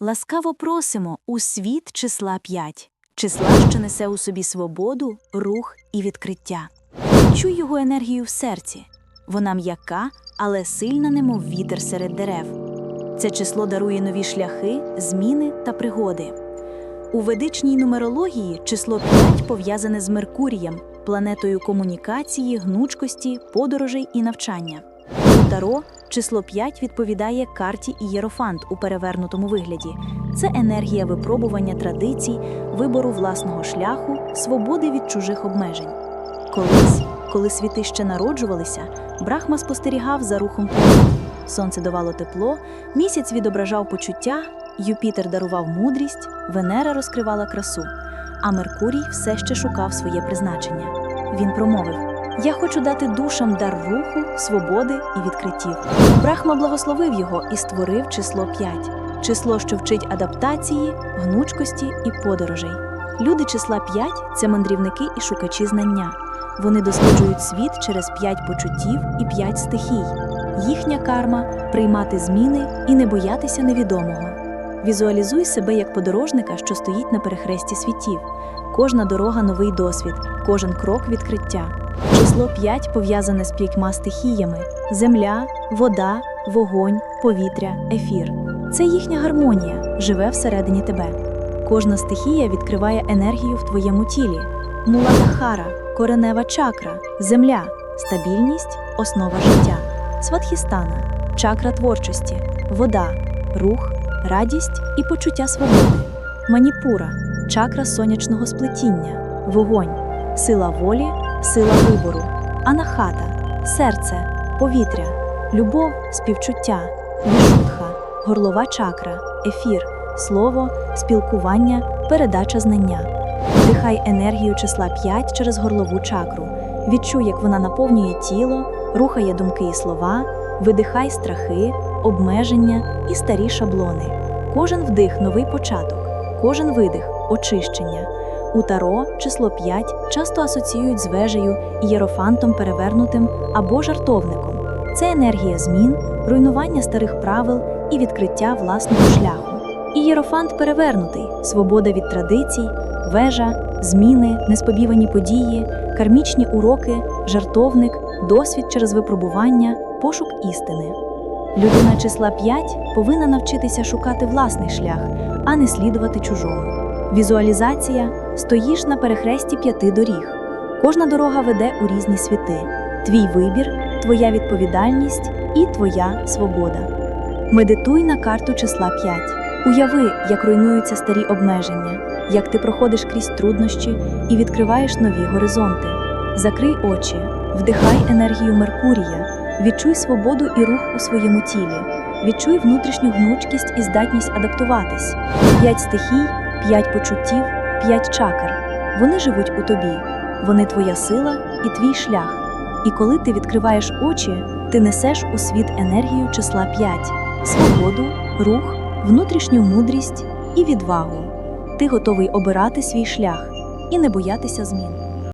Ласкаво просимо у світ числа 5, числа, що несе у собі свободу, рух і відкриття. Чуй його енергію в серці. Вона м'яка, але сильна, немов вітер серед дерев. Це число дарує нові шляхи, зміни та пригоди. У ведичній нумерології число 5 пов'язане з Меркурієм, планетою комунікації, гнучкості, подорожей і навчання. Таро число 5 відповідає карті Ієрофант у перевернутому вигляді. Це енергія випробування традицій, вибору власного шляху, свободи від чужих обмежень. Колись, коли світи ще народжувалися, Брахма спостерігав за рухом планет. Сонце давало тепло, місяць відображав почуття, Юпітер дарував мудрість, Венера розкривала красу, а Меркурій все ще шукав своє призначення. Він промовив: Я хочу дати душам дар руху, свободи і відкриттів. Брахма благословив його і створив число 5, число, що вчить адаптації, гнучкості і подорожей. Люди числа 5 – це мандрівники і шукачі знання. Вони досліджують світ через п'ять почуттів і п'ять стихій. Їхня карма приймати зміни і не боятися невідомого. Візуалізуй себе як подорожника, що стоїть на перехресті світів. Кожна дорога новий досвід, кожен крок відкриття. Число 5 пов'язане з п'ятьма стихіями: земля, вода, вогонь, повітря, ефір. Це їхня гармонія, живе всередині тебе. Кожна стихія відкриває енергію в твоєму тілі. Муладхара – коренева чакра, земля, стабільність, основа життя. Сватхістана – чакра творчості, вода, рух, радість і почуття свободи. Маніпура – чакра сонячного сплетіння, вогонь, сила волі, сила вибору. Анахата – серце, повітря, любов, співчуття, вішутха, горлова чакра, ефір, слово, спілкування, передача знання. Вдихай енергію числа 5 через горлову чакру. Відчуй, як вона наповнює тіло, рухає думки і слова, видихай страхи, обмеження і старі шаблони. Кожен вдих новий початок, кожен видих очищення. У таро число 5 часто асоціюють з вежею, ієрофантом перевернутим або жартовником. Це енергія змін, руйнування старих правил і відкриття власного шляху. Ієрофант перевернутий, свобода від традицій, вежа, зміни, несподівані події, кармічні уроки, жартовник, досвід через випробування, пошук істини. Людина числа 5 повинна навчитися шукати власний шлях, а не слідувати чужому. Візуалізація стоїш на перехресті п'яти доріг. Кожна дорога веде у різні світи. Твій вибір, твоя відповідальність і твоя свобода. Медитуй на карту числа 5. Уяви, як руйнуються старі обмеження, як ти проходиш крізь труднощі і відкриваєш нові горизонти. Закрий очі, вдихай енергію Меркурія, відчуй свободу і рух у своєму тілі, відчуй внутрішню гнучкість і здатність адаптуватись. П'ять стихій, п'ять почуттів, п'ять чакр. Вони живуть у тобі, вони твоя сила і твій шлях. І коли ти відкриваєш очі, ти несеш у світ енергію числа 5 свободу, рух, внутрішню мудрість і відвагу. Ти готовий обирати свій шлях і не боятися змін.